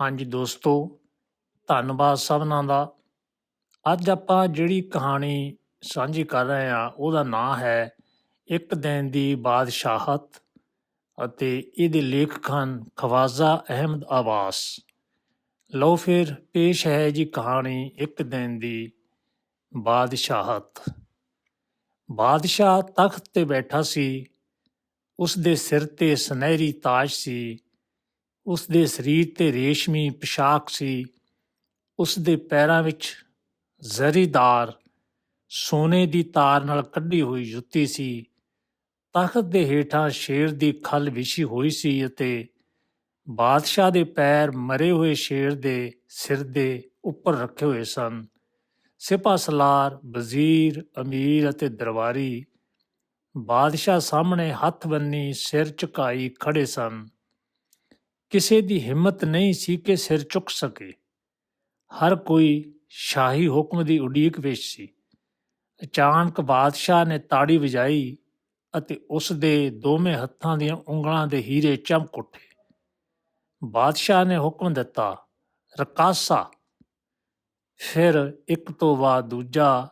ਹਾਂਜੀ ਦੋਸਤੋ, ਧੰਨਵਾਦ ਸਭਨਾਂ ਦਾ। ਅੱਜ ਆਪਾਂ ਜਿਹੜੀ ਕਹਾਣੀ ਸਾਂਝੀ ਕਰ ਰਹੇ ਹਾਂ, ਉਹਦਾ ਨਾਂ ਹੈ ਇੱਕ ਦਿਨ ਦੀ ਬਾਦਸ਼ਾਹਤ ਅਤੇ ਇਹਦੇ ਲੇਖਕ ਹਨ ਖਵਾਜਾ ਅਹਿਮਦ ਆਵਾਸ ਲਓ ਫਿਰ, ਪੇਸ਼ ਹੈ ਜੀ ਕਹਾਣੀ ਇੱਕ ਦਿਨ ਦੀ ਬਾਦਸ਼ਾਹਤ। ਬਾਦਸ਼ਾਹ ਤਖਤ ਤੇ ਬੈਠਾ ਸੀ। ਉਸ ਦੇ ਸਿਰ ਤੇ ਸੁਨਹਿਰੀ ਤਾਜ ਸੀ। ਉਸ ਦੇ ਸਰੀਰ ਤੇ ਰੇਸ਼ਮੀ ਪੋਸ਼ਾਕ ਸੀ। ਉਸ ਦੇ ਪੈਰਾਂ ਵਿੱਚ ਜ਼ਰੀਦਾਰ ਸੋਨੇ ਦੀ ਤਾਰ ਨਾਲ ਕੱਢੀ ਹੋਈ ਜੁੱਤੀ ਸੀ। ਤਖਤ ਦੇ ਹੇਠਾਂ ਸ਼ੇਰ ਦੀ ਖੱਲ ਵਿਛੀ ਹੋਈ ਸੀ ਅਤੇ ਬਾਦਸ਼ਾਹ ਦੇ ਪੈਰ ਮਰੇ ਹੋਏ ਸ਼ੇਰ ਦੇ ਸਿਰ ਦੇ ਉੱਪਰ ਰੱਖੇ ਹੋਏ ਸਨ। ਸਿਪਾਹ ਸਲਾਰ, ਵਜ਼ੀਰ, ਅਮੀਰ ਅਤੇ ਦਰਬਾਰੀ ਬਾਦਸ਼ਾਹ ਸਾਹਮਣੇ ਹੱਥ ਬੰਨੀ ਸਿਰ ਝੁਕਾਈ ਖੜੇ ਸਨ। ਕਿਸੇ ਦੀ ਹਿੰਮਤ ਨਹੀਂ ਸੀ ਕਿ ਸਿਰ ਚੁੱਕ ਸਕੇ। ਹਰ ਕੋਈ ਸ਼ਾਹੀ ਹੁਕਮ ਦੀ ਉਡੀਕ ਵਿੱਚ ਸੀ। ਅਚਾਨਕ ਬਾਦਸ਼ਾਹ ਨੇ ਤਾੜੀ ਵਜਾਈ ਅਤੇ ਉਸ ਦੇ ਦੋਵੇਂ ਹੱਥਾਂ ਦੀਆਂ ਉਂਗਲਾਂ ਦੇ ਹੀਰੇ ਚਮਕ ਉੱਠੇ। ਬਾਦਸ਼ਾਹ ਨੇ ਹੁਕਮ ਦਿੱਤਾ, ਰਕਾਸਾ। ਫਿਰ ਇੱਕ ਤੋਂ ਬਾਅਦ ਦੂਜਾ,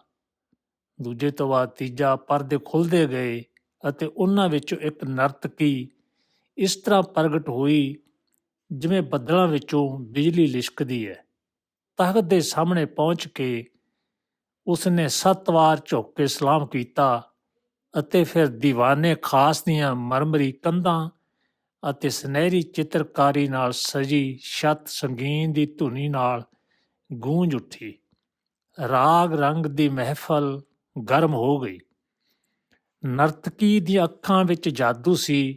ਦੂਜੇ ਤੋਂ ਬਾਅਦ ਤੀਜਾ ਪਰਦੇ ਖੁੱਲਦੇ ਗਏ ਅਤੇ ਉਹਨਾਂ ਵਿੱਚੋਂ ਇੱਕ ਨਰਤਕੀ ਇਸ ਤਰ੍ਹਾਂ ਪ੍ਰਗਟ ਹੋਈ ਜਿਵੇਂ ਬੱਦਲਾਂ ਵਿੱਚੋਂ ਬਿਜਲੀ ਲਿਸ਼ਕਦੀ ਹੈ ਤਖਤ ਦੇ ਸਾਹਮਣੇ ਪਹੁੰਚ ਕੇ ਉਸਨੇ ਸੱਤ ਵਾਰ ਝੁੱਕ ਕੇ ਸਲਾਮ ਕੀਤਾ ਅਤੇ ਫਿਰ ਦੀਵਾਨੇ ਖਾਸ ਦੀਆਂ ਮਰਮਰੀ ਕੰਧਾਂ ਅਤੇ ਸੁਨਹਿਰੀ ਚਿੱਤਰਕਾਰੀ ਨਾਲ ਸਜੀ ਛੱਤ ਸੰਗੀਨ ਦੀ ਧੁਨੀ ਨਾਲ ਗੂੰਜ ਉੱਠੀ। ਰਾਗ ਰੰਗ ਦੀ ਮਹਿਫਲ ਗਰਮ ਹੋ ਗਈ। ਨਰਤਕੀ ਦੀਆਂ ਅੱਖਾਂ ਵਿੱਚ ਜਾਦੂ ਸੀ।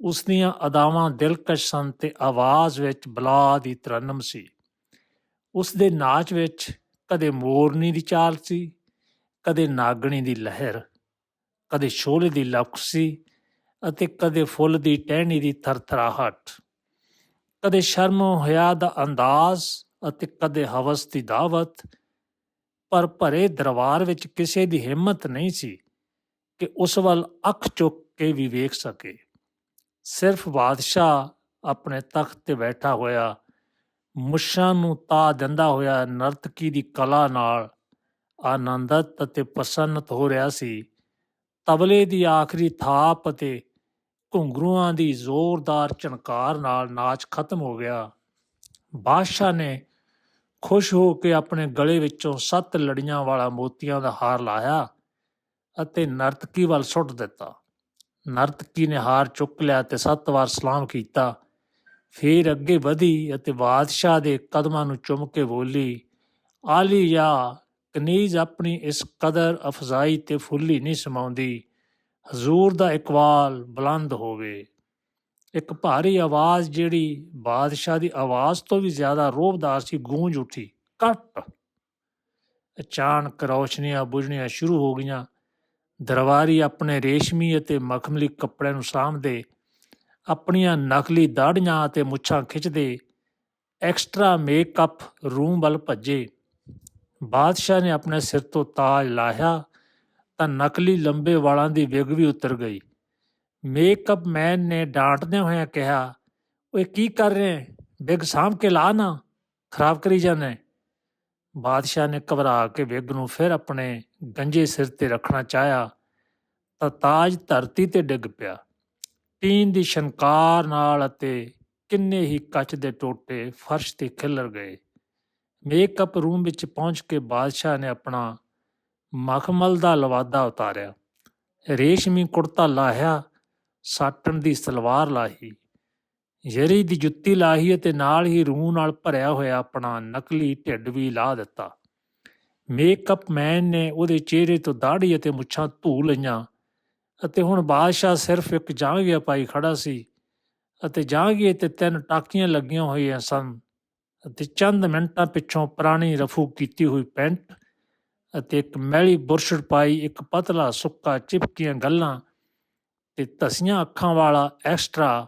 ਉਸ ਦੀਆਂ ਅਦਾਵਾਂ ਦਿਲਕਸ਼ ਸਨ ਤੇ ਆਵਾਜ਼ ਵਿੱਚ ਬਲਾ ਦੀ ਤਰਨਮ ਸੀ। ਉਸ ਦੇ ਨਾਚ ਵਿੱਚ ਕਦੇ ਮੋਰਨੀ ਦੀ ਚਾਲ ਸੀ, ਕਦੇ ਨਾਗਣੀ ਦੀ ਲਹਿਰ, ਕਦੇ ਸ਼ੋਲੇ ਦੀ ਲਖਸ਼ ਸੀ ਅਤੇ ਕਦੇ ਫੁੱਲ ਦੀ ਟਹਿਣੀ ਦੀ ਥਰਥਰਾਹਟ। ਕਦੇ ਸ਼ਰਮ ਹਿਆ ਦਾ ਅੰਦਾਜ਼ ਅਤੇ ਕਦੇ ਹਵਸ ਦੀ ਦਾਵਤ, ਪਰ ਭਰੇ ਦਰਬਾਰ ਵਿੱਚ ਕਿਸੇ ਦੀ ਹਿੰਮਤ ਨਹੀਂ ਸੀ ਕਿ ਉਸ ਵੱਲ ਅੱਖ ਚੁੱਕ ਕੇ ਵੀ ਵੇਖ ਸਕੇ। ਸਿਰਫ ਬਾਦਸ਼ਾਹ ਆਪਣੇ ਤਖਤ ਤੇ ਬੈਠਾ ਹੋਇਆ, ਮੁੱਛਾਂ ਨੂੰ ਤਾ ਦਿੰਦਾ ਹੋਇਆ ਨਰਤਕੀ ਦੀ ਕਲਾ ਨਾਲ ਆਨੰਦਤ ਅਤੇ ਪ੍ਰਸੰਨਤ ਹੋ ਰਿਹਾ ਸੀ। ਤਬਲੇ ਦੀ ਆਖਰੀ ਥਾਪ ਅਤੇ ਘੁੰਗਰੂਆਂ ਦੀ ਜ਼ੋਰਦਾਰ ਝਣਕਾਰ ਨਾਲ ਨਾਚ ਖਤਮ ਹੋ ਗਿਆ। ਬਾਦਸ਼ਾਹ ਨੇ ਖੁਸ਼ ਹੋ ਕੇ ਆਪਣੇ ਗਲੇ ਵਿੱਚੋਂ ਸੱਤ ਲੜੀਆਂ ਵਾਲਾ ਮੋਤੀਆਂ ਦਾ ਹਾਰ ਲਾਇਆ ਅਤੇ ਨਰਤਕੀ ਵੱਲ ਸੁੱਟ ਦਿੱਤਾ। ਨਰਤਕੀ ਨੇ ਹਾਰ ਚੁੱਕ ਲਿਆ ਤੇ ਸੱਤ ਵਾਰ ਸਲਾਮ ਕੀਤਾ। ਫਿਰ ਅੱਗੇ ਵਧੀ ਅਤੇ ਬਾਦਸ਼ਾਹ ਦੇ ਕਦਮਾਂ ਨੂੰ ਚੁੰਮ ਕੇ ਬੋਲੀ, ਆਲੀ ਯਾ, ਕਨੀਜ਼ ਆਪਣੀ ਇਸ ਕਦਰ ਅਫਜ਼ਾਈ ਤੇ ਫੁੱਲੀ ਨਹੀਂ ਸਮਾਉਂਦੀ। ਹਜ਼ੂਰ ਦਾ ਇਕਬਾਲ ਬੁਲੰਦ ਹੋਵੇ। ਇੱਕ ਭਾਰੀ ਆਵਾਜ਼ ਜਿਹੜੀ ਬਾਦਸ਼ਾਹ ਦੀ ਆਵਾਜ਼ ਤੋਂ ਵੀ ਜ਼ਿਆਦਾ ਰੋਬਦਾਰ ਸੀ, ਗੂੰਜ ਉੱਠੀ। ਕੱਟ! ਅਚਾਨਕ ਰੌਸ਼ਨੀਆਂ ਬੁਝਣੀਆਂ ਸ਼ੁਰੂ ਹੋ ਗਈਆਂ। ਦਰਬਾਰੀ ਆਪਣੇ ਰੇਸ਼ਮੀ ਅਤੇ ਮਖਮਲੀ ਕੱਪੜਿਆਂ ਨੂੰ ਸਾਂਭਦੇ, ਆਪਣੀਆਂ ਨਕਲੀ ਦਾੜੀਆਂ ਅਤੇ ਮੁੱਛਾਂ ਖਿੱਚਦੇ, ਐਕਸਟਰਾ ਮੇਕਅਪ ਰੂਮ ਵੱਲ ਭੱਜੇ। ਬਾਦਸ਼ਾਹ ਨੇ ਆਪਣੇ ਸਿਰ ਤੋਂ ਤਾਜ ਲਾਹਿਆ ਤਾਂ ਨਕਲੀ ਲੰਬੇ ਵਾਲਾਂ ਦੀ ਵਿਗ ਵੀ ਉਤਰ ਗਈ। ਮੇਕਅਪ ਮੈਨ ਨੇ ਡਾਂਟਦਿਆਂ ਹੋਇਆ ਕਿਹਾ, ਓਏ ਕੀ ਕਰ ਰਹੇ? ਹੈ ਵਿਗ ਸਾਂਭ ਕੇ ਲਾ ਨਾ, ਖਰਾਬ ਕਰੀ ਜਾਂਦਾ। ਬਾਦਸ਼ਾਹ ਨੇ ਘਬਰਾ ਕੇ ਵਿਗ ਨੂੰ ਫਿਰ ਆਪਣੇ ਗੰਜੇ ਸਿਰ ਤੇ ਰੱਖਣਾ ਚਾਹਿਆ, ਤਾਂ ਤਾਜ ਧਰਤੀ ਤੇ ਡਿੱਗ ਪਿਆ। ਟੀਨ ਦੀ ਸ਼ਨਕਾਰ ਨਾਲ ਅਤੇ ਕਿੰਨੇ ਹੀ ਕੱਚ ਦੇ ਟੋਟੇ ਫਰਸ਼ ਤੇ ਖਿਲਰ ਗਏ। ਮੇਕਅਪ ਰੂਮ ਵਿੱਚ ਪਹੁੰਚ ਕੇ ਬਾਦਸ਼ਾਹ ਨੇ ਆਪਣਾ ਮਖਮਲ ਦਾ ਲਵਾਦਾ ਉਤਾਰਿਆ। ਰੇਸ਼ਮੀ ਕੁੜਤਾ ਲਾਹਿਆ, ਸਾਟਣ ਦੀ ਸਲਵਾਰ ਲਾਹੀ। ਜਰੀ ਦੀ ਜੁੱਤੀ ਲਾਹੀ ਅਤੇ ਨਾਲ ਹੀ ਰੂਹ ਨਾਲ ਭਰਿਆ ਹੋਇਆ ਆਪਣਾ ਨਕਲੀ ਢਿੱਡ ਵੀ ਲਾ ਦਿੱਤਾ। ਮੇਕਅਪ ਮੈਨ ਨੇ ਉਹਦੇ ਚਿਹਰੇ ਤੋਂ ਦਾੜੀ ਅਤੇ ਮੁੱਛਾਂ ਧੂ ਲਈਆਂ ਅਤੇ ਹੁਣ ਬਾਦਸ਼ਾਹ ਸਿਰਫ ਇੱਕ ਜਾਂਘੀਆ ਪਾਈ ਖੜਾ ਸੀ ਅਤੇ ਜਾਂਘੀਏ ਤੇ ਤਿੰਨ ਟਾਕੀਆਂ ਲੱਗੀਆਂ ਹੋਈਆਂ ਸਨ ਅਤੇ ਚੰਦ ਮਿੰਟਾਂ ਪਿੱਛੋਂ ਪੁਰਾਣੀ ਰਫੂ ਕੀਤੀ ਹੋਈ ਪੈਂਟ ਅਤੇ ਇੱਕ ਮੈਲੀ ਬੁਰਸ਼ਟ ਪਾਈ ਇੱਕ ਪਤਲਾ ਸੁੱਕਾ ਚਿਪਕੀਆਂ ਗੱਲਾਂ ਤੇ ਤਸੀਆਂ ਅੱਖਾਂ ਵਾਲਾ ਐਕਸਟਰਾ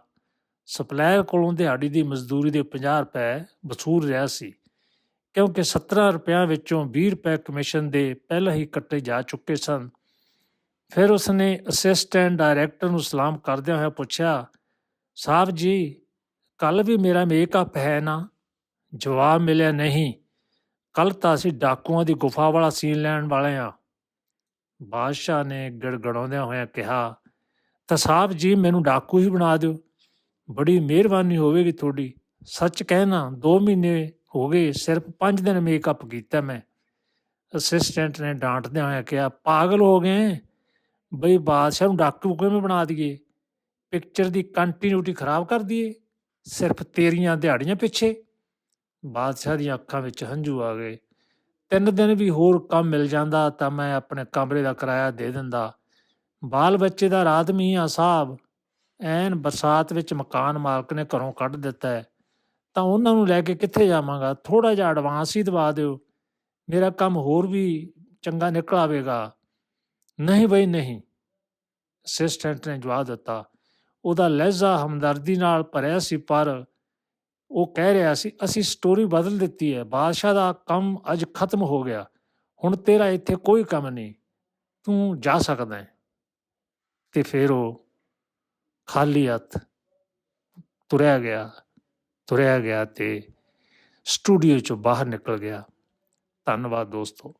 ਸਪਲਾਇਰ ਕੋਲੋਂ ਦਿਹਾੜੀ ਦੀ ਮਜ਼ਦੂਰੀ ਦੇ 50 ਰੁਪਏ ਵਸੂਲ ਰਿਹਾ ਸੀ, ਕਿਉਂਕਿ 17 ਰੁਪਿਆਂ ਵਿੱਚੋਂ 20 ਰੁਪਏ ਕਮਿਸ਼ਨ ਦੇ ਪਹਿਲਾਂ ਹੀ ਕੱਟੇ ਜਾ ਚੁੱਕੇ ਸਨ। ਫਿਰ ਉਸਨੇ ਅਸਿਸਟੈਂਟ ਡਾਇਰੈਕਟਰ ਨੂੰ ਸਲਾਮ ਕਰਦਿਆਂ ਹੋਇਆ ਪੁੱਛਿਆ ਸਾਹਿਬ ਜੀ ਕੱਲ ਵੀ ਮੇਰਾ ਮੇਕਅਪ ਹੈ ਨਾ? ਜਵਾਬ ਮਿਲਿਆ, ਨਹੀਂ ਕੱਲ ਤਾਂ ਅਸੀਂ ਡਾਕੂਆਂ ਦੀ ਗੁਫਾ ਵਾਲਾ ਸੀਨ ਲੈਣ ਵਾਲੇ ਆ। ਬਾਦਸ਼ਾਹ ਨੇ ਗੜਗੜਾਉਂਦਿਆਂ ਹੋਇਆਂ ਕਿਹਾ, ਤਾਂ ਸਾਹਿਬ ਜੀ, ਮੈਨੂੰ ਡਾਕੂ ਹੀ ਬਣਾ ਦਿਓ। ਬੜੀ ਮਿਹਰਬਾਨੀ ਹੋਵੇਗੀ ਤੁਹਾਡੀ। ਸੱਚ ਕਹਿਣਾ 2 ਮਹੀਨੇ ਹੋ ਗਏ, ਸਿਰਫ 5 ਦਿਨ ਮੇਕਅਪ ਕੀਤਾ ਮੈਂ। ਅਸਿਸਟੈਂਟ ਨੇ ਡਾਂਟਦਿਆਂ ਹੋਇਆਂ ਕਿਹਾ, ਪਾਗਲ ਹੋ ਗਏ ਬਈ ਬਾਦਸ਼ਾਹ ਨੂੰ ਡਾਕੂ ਕਿਵੇਂ ਬਣਾ ਦਈਏ? ਪਿਕਚਰ ਦੀ ਕੰਟੀਨਿਊਟੀ ਖਰਾਬ ਕਰ ਦਈਏ? ਸਿਰਫ ਤੇਰੀਆਂ ਦਿਹਾੜੀਆਂ ਪਿੱਛੇ? ਬਾਦਸ਼ਾਹ ਦੀਆਂ ਅੱਖਾਂ ਵਿੱਚ ਹੰਝੂ ਆ ਗਏ। ਤਿੰਨ ਦਿਨ ਵੀ ਹੋਰ ਕੰਮ ਮਿਲ ਜਾਂਦਾ ਤਾਂ ਮੈਂ ਆਪਣੇ ਕਮਰੇ ਦਾ ਕਿਰਾਇਆ ਦੇ ਦਿੰਦਾ। ਬਾਲ ਬੱਚੇ ਦਾ ਰਾਤ ਮੀਂਹ ਆ ਸਾਹਿਬ ਐਨ ਬਰਸਾਤ ਵਿੱਚ ਮਕਾਨ ਮਾਲਕ ਨੇ ਘਰੋਂ ਕੱਢ ਦਿੱਤਾ ਹੈ। ਤਾਂ ਉਹਨਾਂ ਨੂੰ ਲੈ ਕੇ ਕਿੱਥੇ ਜਾਵਾਂਗਾ? ਥੋੜਾ ਜਿਹਾ ਐਡਵਾਂਸ ਹੀ ਦਵਾ ਦਿਓ। ਮੇਰਾ ਕੰਮ ਹੋਰ ਵੀ ਚੰਗਾ ਨਿਕਲ ਆਵੇਗਾ। ਨਹੀਂ ਬਈ, ਨਹੀਂ। ਅਸਿਸਟੈਂਟ ਨੇ ਜਵਾਬ ਦਿੱਤਾ। ਉਹਦਾ ਲਹਿਜ਼ਾ ਹਮਦਰਦੀ ਨਾਲ ਭਰਿਆ ਸੀ, ਪਰ ਉਹ ਕਹਿ ਰਿਹਾ ਸੀ, ਅਸੀਂ ਸਟੋਰੀ ਬਦਲ ਦਿੱਤੀ ਹੈ। ਬਾਦਸ਼ਾਹ ਦਾ ਕੰਮ ਅੱਜ ਖਤਮ ਹੋ ਗਿਆ। ਹੁਣ ਤੇਰਾ ਇੱਥੇ ਕੋਈ ਕੰਮ ਨਹੀਂ। ਤੂੰ ਜਾ ਸਕਦਾ ਹੈ। ਤੇ ਫਿਰ ਉਹ ਖਾਲੀ ਹੱਥ ਤੁਰਿਆ ਗਿਆ ਤੁਰਿਆ ਗਿਆ ਤੇ ਸਟੂਡੀਓ ਚੋਂ ਬਾਹਰ ਨਿਕਲ ਗਿਆ। ਧੰਨਵਾਦ ਦੋਸਤੋ।